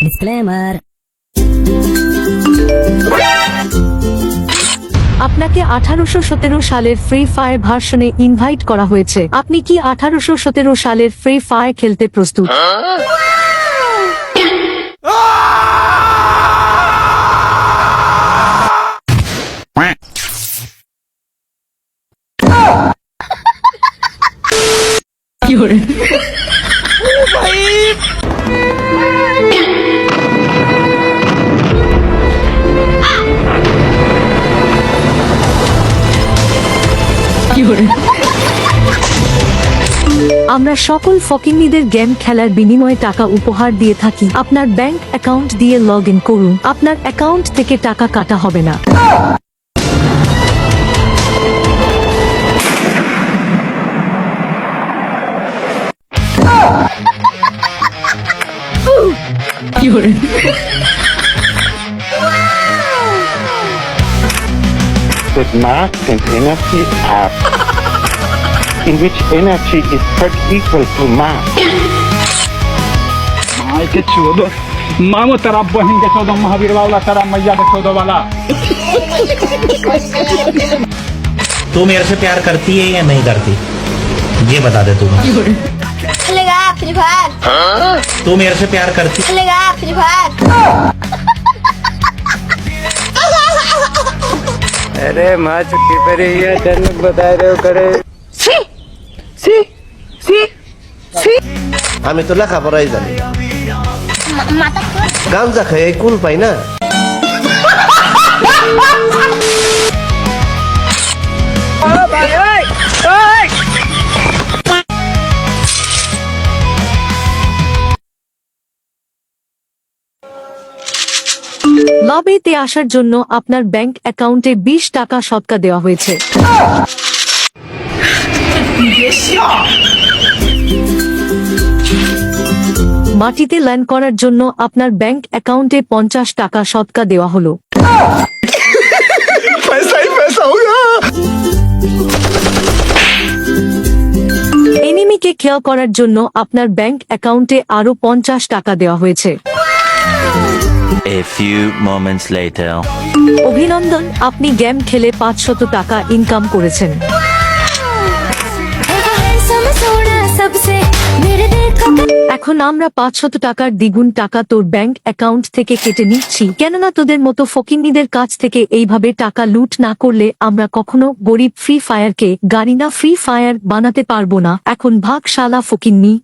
Disclaimer. আপনাকে আঠারোশো সতেরো সালের ফ্রি ফায়ার ভার্সনে ইনভাইট করা হয়েছে। আপনি কি আঠারোশো সতেরো সালের ফ্রি ফায়ার খেলতে প্রস্তুত? কি আমরা সকল ফকিন্নিদের গেম খেলার বিনিময়ে টাকা উপহার দিয়ে থাকি। আপনার ব্যাংক অ্যাকাউন্ট দিয়ে লগ ইন করুন। আপনার অ্যাকাউন্ট থেকে টাকা কাটা হবে না। কি that mass and energy are in which energy is spread equal to mass. माय के चौदह मामो तेरा बहन के चौदह महावीर वाला तेरा मैया के चौदह वाला। तू मेरे से प्यार करती है या नहीं करती? ये बता दे तू। फ्री फायर तू मेरे से प्यार करती खेलेगा फ्री फायर अरे माँ छुट्टी पर ही है जन्नत बता रहे हो करे আমি তো লেখাপড়াই জানি माता গাঞ্জা খাই এই কুল পাই না লবিতে আসার জন্য আপনার ব্যাংক অ্যাকাউন্টে বিশ টাকা সৎকা দেওয়া হয়েছে। মাটিতে ল্যান্ড করার জন্য আপনার ব্যাংক অ্যাকাউন্টে পঞ্চাশ টাকা সৎকা দেওয়া হলো। এনিমিকে খেয়াল করার জন্য আপনার ব্যাংক অ্যাকাউন্টে আরও পঞ্চাশ টাকা দেওয়া হয়েছে। A few moments later. অভিনন্দন, আপনি গেম খেলে পাঁচশত টাকা ইনকাম করেছেন। এখন আমরা পাঁচশত টাকার দ্বিগুণ টাকা তোর ব্যাংক অ্যাকাউন্ট থেকে কেটে নিচ্ছি। কেননা তোদের মতো ফকিন্নিদের কাছ থেকে এইভাবে টাকা লুট না করলে আমরা কখনো গরিব ফ্রি ফায়ারকে গাড়ি না ফ্রি ফায়ার বানাতে পারব না। এখন ভাগ শালা ফকিন্নি